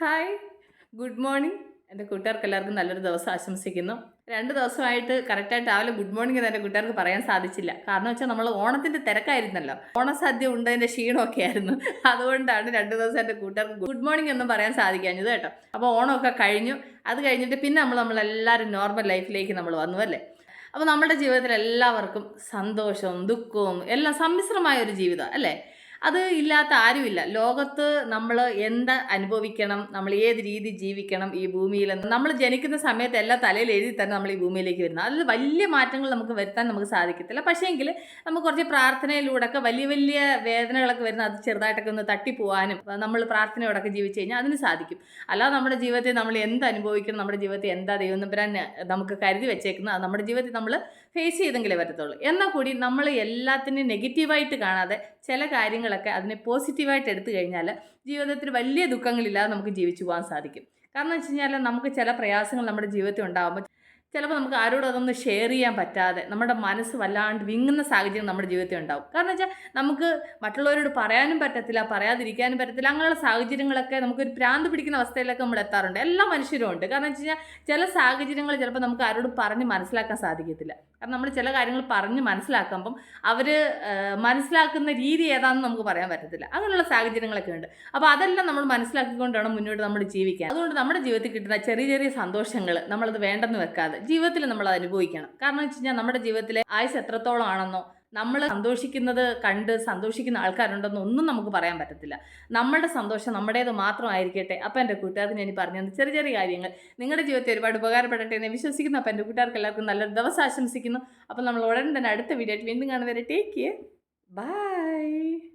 Hi good morning എന്റെ കൂട്ടുകാർക്ക് എല്ലാവർക്കും നല്ലൊരു ദിവസം ആശംസിക്കുന്നു. രണ്ട് ദിവസമായിട്ട് കറക്റ്റായിട്ട് രാവിലെ ഗുഡ് മോർണിംഗ് എന്ന് എന്റെ കൂട്ടുകാർക്ക് പറയാൻ സാധിച്ചില്ല. കാരണം വെച്ചാൽ നമ്മൾ ഓണത്തിന്റെ തിരക്കായിരുന്നല്ലോ. ഓണസദ്യ ഉണ്ടതിന്റെ ക്ഷീണമൊക്കെ ആയിരുന്നു അതുകൊണ്ടാണ് രണ്ട് ദിവസം എന്റെ കൂട്ടുകാർക്ക് ഗുഡ് മോർണിംഗ് ഒന്നും പറയാൻ സാധിക്കാഞ്ഞത് കേട്ടോ. അപ്പോൾ ഓണമൊക്കെ കഴിഞ്ഞു. അത് കഴിഞ്ഞിട്ട് പിന്നെ നമ്മൾ നമ്മളെല്ലാവരും നോർമൽ ലൈഫിലേക്ക് നമ്മൾ വന്നു അല്ലേ? അപ്പോൾ നമ്മുടെ ജീവിതത്തിൽ എല്ലാവർക്കും സന്തോഷവും ദുഃഖവും എല്ലാം സമ്മിശ്രമായ ഒരു ജീവിതം അല്ലേ? അത് ഇല്ലാത്ത ആരുമില്ല. ലോകത്ത് നമ്മൾ എന്ത് അനുഭവിക്കണം നമ്മൾ ഏത് രീതി ജീവിക്കണം ഈ ഭൂമിയിൽ നമ്മൾ ജനിക്കുന്ന സമയത്ത് എല്ലാ തലയിൽ എഴുതി തന്നെ നമ്മൾ ഈ ഭൂമിയിലേക്ക് വരുന്നത്. അതിൽ വലിയ മാറ്റങ്ങൾ നമുക്ക് വരുത്താൻ നമുക്ക് സാധിക്കത്തില്ല. പക്ഷേ എങ്കിൽ നമുക്ക് കുറച്ച് പ്രാർത്ഥനയിലൂടെ ഒക്കെ വലിയ വലിയ വേദനകളൊക്കെ വരുന്ന അത് ചെറുതായിട്ടൊക്കെ ഒന്ന് തട്ടിപ്പോവാനും നമ്മൾ പ്രാർത്ഥനയോടൊക്കെ ജീവിച്ചു കഴിഞ്ഞാൽ അതിന് സാധിക്കും. അല്ലാതെ നമ്മുടെ ജീവിതത്തിൽ നമ്മൾ എന്ത് അനുഭവിക്കണം നമ്മുടെ ജീവിതത്തിൽ എന്താ ദൈവം നമ്പരാൻ നമുക്ക് കരുതി വെച്ചേക്കുന്നത് നമ്മുടെ ജീവിതത്തിൽ നമ്മൾ ഫേസ് ചെയ്തെങ്കിലേ പറ്റത്തുള്ളൂ. എന്നാൽ കൂടി നമ്മൾ എല്ലാത്തിനും നെഗറ്റീവായിട്ട് കാണാതെ ചില കാര്യങ്ങളൊക്കെ അതിനെ പോസിറ്റീവായിട്ട് എടുത്തു കഴിഞ്ഞാൽ ജീവിതത്തിൽ വലിയ ദുഃഖങ്ങളില്ലാതെ നമുക്ക് ജീവിച്ചു പോകാൻ സാധിക്കും. കാരണം വെച്ച് കഴിഞ്ഞാൽ നമുക്ക് ചില പ്രയാസങ്ങൾ നമ്മുടെ ജീവിതത്തിൽ ഉണ്ടാകുമ്പോൾ ചിലപ്പോൾ നമുക്ക് ആരോടും അതൊന്ന് ഷെയർ ചെയ്യാൻ പറ്റാതെ നമ്മുടെ മനസ്സ് വല്ലാണ്ട് വിങ്ങുന്ന സാഹചര്യം നമ്മുടെ ജീവിതത്തിൽ ഉണ്ടാകും കാരണം വെച്ചാൽ നമുക്ക് മറ്റുള്ളവരോട് പറയാനും പറ്റത്തില്ല പറയാതിരിക്കാനും പറ്റത്തില്ല അങ്ങനെയുള്ള സാഹചര്യങ്ങളൊക്കെ നമുക്കൊരു പ്രാന്ത് പിടിക്കുന്ന അവസ്ഥയിലൊക്കെ നമ്മൾ എത്താറുണ്ട്. എല്ലാ മനുഷ്യരും ഉണ്ട്. കാരണം വെച്ച് കഴിഞ്ഞാൽ ചില സാഹചര്യങ്ങൾ ചിലപ്പോൾ നമുക്ക് ആരോടും പറഞ്ഞ് മനസ്സിലാക്കാൻ സാധിക്കത്തില്ല. കാരണം നമ്മൾ ചില കാര്യങ്ങൾ പറഞ്ഞ് മനസ്സിലാക്കുമ്പം അവർ മനസ്സിലാക്കുന്ന രീതി ഏതാണെന്ന് നമുക്ക് പറയാൻ പറ്റത്തില്ല. അങ്ങനെയുള്ള സാഹചര്യങ്ങളൊക്കെ ഉണ്ട്. അപ്പോൾ അതെല്ലാം നമ്മൾ മനസ്സിലാക്കിക്കൊണ്ട് വേണം മുന്നോട്ട് നമ്മൾ ജീവിക്കാൻ. അതുകൊണ്ട് നമ്മുടെ ജീവിതത്തിൽ കിട്ടുന്ന ചെറിയ ചെറിയ സന്തോഷങ്ങൾ നമ്മളത് വേണ്ടെന്ന് വെക്കാതെ ജീവിതത്തിൽ നമ്മൾ അത് അനുഭവിക്കണം. കാരണം വെച്ച് കഴിഞ്ഞാൽ നമ്മുടെ ജീവിതത്തിലെ ആയുസ് എത്രത്തോളം ആണെന്നോ നമ്മൾ സന്തോഷിക്കുന്നത് കണ്ട് സന്തോഷിക്കുന്ന ആൾക്കാരുണ്ടെന്ന് ഒന്നും നമുക്ക് പറയാൻ പറ്റത്തില്ല. നമ്മുടെ സന്തോഷം നമ്മുടേത് മാത്രമായിരിക്കട്ടെ. അപ്പം എന്റെ കൂട്ടുകാർക്ക് ഞാൻ പറഞ്ഞു പറഞ്ഞു ചെറിയ ചെറിയ കാര്യങ്ങൾ. നിങ്ങളുടെ ജീവിതത്തിൽ ഒരുപാട് ഉപകാരപ്പെടട്ടെ എന്ന് വിശ്വസിക്കുന്നു. അപ്പം എന്റെ കൂട്ടുകാർക്ക് എല്ലാവർക്കും നല്ലൊരു ദിവസം ആശംസിക്കുന്നു. അപ്പം നമ്മൾ ഉടൻ തന്നെ അടുത്ത വീഡിയോ ആയിട്ട് വീണ്ടും കാണുന്നവരെ ടേക്ക് കെയർ ബൈ